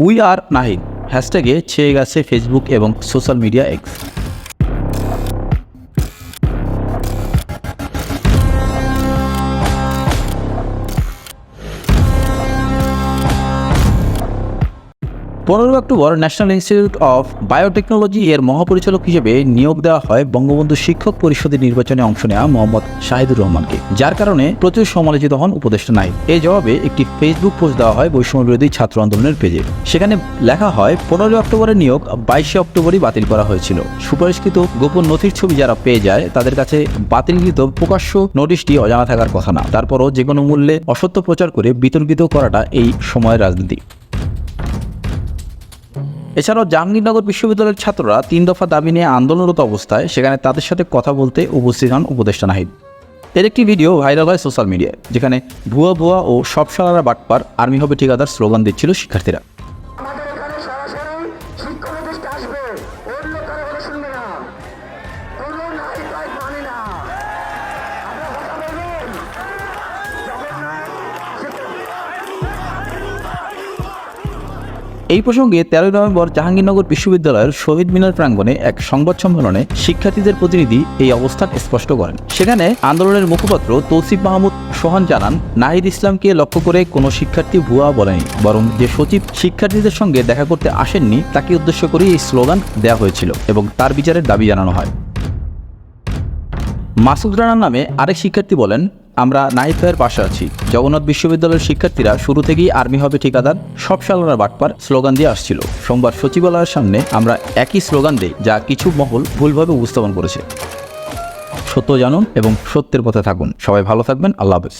We are Nahid হ্যাশট্যাগে ছেয়ে গেছে Facebook এবং সোশ্যাল মিডিয়া এক্স পনেরোই October National Institute of Biotechnology এর মহাপরিচালক হিসেবে নিয়োগ দেওয়া হয় বঙ্গবন্ধু শিক্ষক পরিষদের নির্বাচনে অংশ নেওয়া মোহাম্মদ শাহিদুর রহমানকে, যার কারণে প্রচুর সমালোচিত হন উপদেষ্টা নাই এই জবাবে একটি ফেসবুক পোস্ট দেওয়া হয় বৈষম্য বিরোধী ছাত্র আন্দোলনের পেজে। সেখানে লেখা হয়, পনেরোই অক্টোবরের নিয়োগ বাইশে অক্টোবরই বাতিল করা হয়েছিল। সুপারিশকৃত গোপন নথির ছবি যারা পেয়ে যায়, তাদের কাছে বাতিলকৃত প্রকাশ্য নোটিশটি অজানা থাকার কথা না। তারপরও যে কোনো মূল্যে অসত্য প্রচার করে বিতর্কিত করাটা এই সময়ের রাজনীতি। এছাড়াও জাহাঙ্গীরনগর বিশ্ববিদ্যালয়ের ছাত্ররা তিন দফা দাবি নিয়ে আন্দোলনরত অবস্থায় সেখানে তাদের সাথে কথা বলতে উপস্থিত হন উপদেষ্টা নাহিদ। এর একটি ভিডিও ভাইরাল হয় সোশ্যাল মিডিয়ায়, যেখানে ভুয়া ভুয়া ও সব সালারা বাটপার আর্মি হবে ঠিকাদার স্লোগান দিচ্ছিল শিক্ষার্থীরা। এই প্রসঙ্গে তেরোই নভেম্বর জাহাঙ্গীরনগর বিশ্ববিদ্যালয়ের শহীদ মিনার প্রাঙ্গণে এক সংবাদ সম্মেলনে শিক্ষার্থীদের প্রতিনিধি এই অবস্থান স্পষ্ট করেন। সেখানে আন্দোলনের মুখপাত্র তৌসিফ মাহমুদ সোহান জানান, নাহিদ ইসলামকে লক্ষ্য করে কোনো শিক্ষার্থী ভুয়া বলেনি, বরং যে সচিব শিক্ষার্থীদের সঙ্গে দেখা করতে আসেননি, তাকে উদ্দেশ্য করে এই স্লোগান দেওয়া হয়েছিল এবং তার বিচারের দাবি জানানো হয়। মাসুদ রানার নামে আরেক শিক্ষার্থী বলেন আমরা নাইফের ভাইয়ের পাশে আছি। জগন্নাথ বিশ্ববিদ্যালয়ের শিক্ষার্থীরা শুরু থেকেই আর্মি হবে ঠিকাদার। সব সালারা বাটপার স্লোগান দিয়ে আসছিল। সোমবার সচিবালয়ের সামনে আমরা একই স্লোগান দিই, যা কিছু মহল ভুলভাবে উপস্থাপন করেছে। সত্য জানুন এবং সত্যের পথে থাকুন। সবাই ভালো থাকবেন। আল্লাহ হাফেজ।